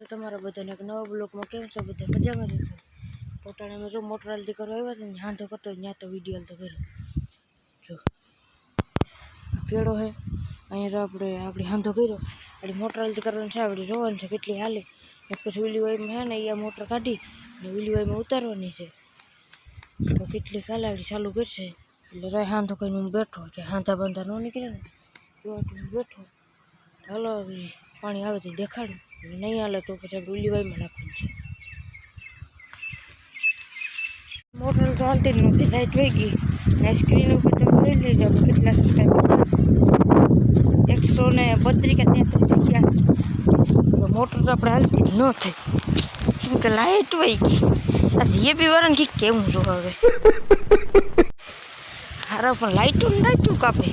તમારા બધાને એક નવા બ્લોકમાં કેમ છો? બધા મજામાં જશે પોતાને જો મોટર હાલતી કરવા આવ્યા હતા ને હાંધો કરતો ત્યાં તો વીડિયો હાલતો કર્યો. જો કેળો છે અહીંયા તો આપણે આપણે હાંધો કર્યો. એટલે મોટર હાલતી કરવાની છે, આપણે જોવાનું છે કેટલી હાલે. પછી વિલીવાઈમાં હે ને અહીંયા મોટર કાઢી ને વિલીવાઈમાં ઉતારવાની છે. તો કેટલી કાલે આપણી ચાલુ કરશે? એટલે રાય હાંધો કરીને હું બેઠો, કે હાંધા બાંધા ન નીકળે ને. બેઠો. હાલો પાણી આવે તો દેખાડું. નહીં હાલે તો પછી ઉલીવાઈમાં નાખવાનું છે. મોટર તો હાલતી જ નથી, લાઈટ વહી ગઈ. ને ઉપર તમે જોઈ લેજો કેટલા સબસ્ક્રાઈબર એકસો ને બત્રીસ કે તેત્રીસ ગયા મોટર તો આપણે હાલતી જ ન થઈ કેમ કે લાઈટ વહી ગઈ. આ સીએપી વાળાને કંઈક કેવું જો હવે. હારા પણ લાઈટો લાઈટો કાપે.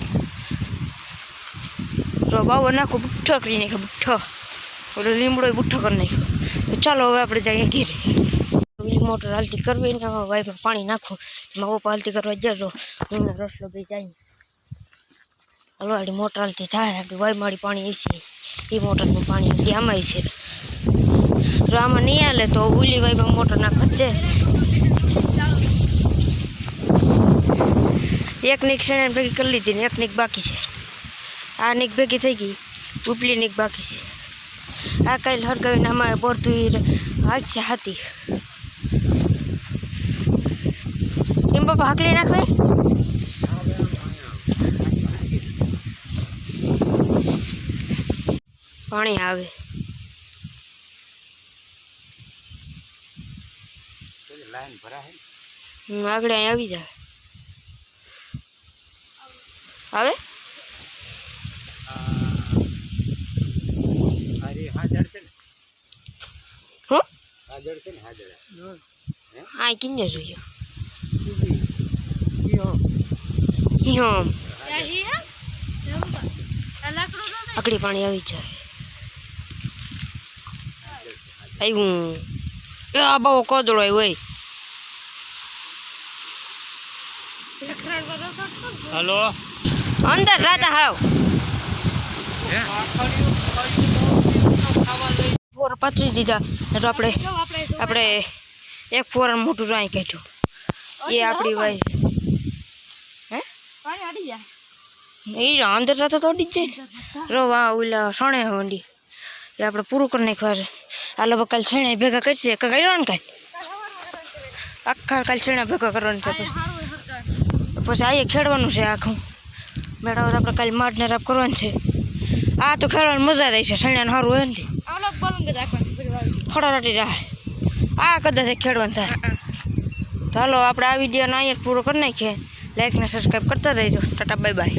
તો બાવો નાખો બુઠ્ઠો કરીને કે બુઠ્ઠો ઓલો લીમડો બુઠ્ઠો કરી નાખ્યો તો ચાલો હવે આપણે જઈએ ઘીરે. મોટર હાલતી કરવી ને વાઈફમાં પાણી નાખો. એમાં ઓપા હાલતી કરવા જજો હું રસલો બે જાય હલો આડી મોટર હાલતી થાય, આપણી વાઈમાળી પાણી છે. એ મોટરનું પાણી આમાં આમાં છે. જો આમાં નહીં હાલે તો ઉલી વાઈમાં મોટર નાખવા છે એક નીક શેણે ભેગી કરી લીધી ને એક નીક બાકી છે. આ નીક ભેગી થઈ ગઈ, ઉપલી નીક બાકી છે. આ કાંઈ હરગાવીને આમાં પડતું હાલ છે હાથી. એમ બાપા હાકલી નાખવે પાણી આવે. આગળ અહીં આવી જાય આવે અરે હાજર છે ને હું હાજર છે ને હાજર હા? કિંજર હિમ આકડી પાણી આવી જાય. આવ્યું એ આ બહુ કોદળો આવ્યો હલો? અંદર રાતા હાવ. ફોર પાથરી દીધા. એટલે આપણે આપણે એક ફોર મોટું રાઈ કાઢ્યું. એ આપણી ભાઈ હે? એ અંદર સાથે તો અડી જ જાય રો વા ઓલા શણે વંડી. એ આપણે પૂરું કરી નાખ્યું છે આ લોકો કાલ છેણે ભેગા કરશે કે કર્યો ને કાંઈ આખા કાલ છેણા ભેગા કરવાનું છે પછી આ ખેડવાનું છે આખું. મેળાવત આપણે કાલે માડ ને રાપ કરવાનું છે. આ તો ખેડવાની મજા રહી છે. છેણાને સારું હોય ને ખડારાટી જાય. આ કદાચ ખેડવાનું થાય. તો હાલો આપણે આ વિડીયોનો અહીંયા પૂરો કરી નાખીએ. લાઈક ને સબસ્ક્રાઈબ કરતા રહેજો. Tata bye bye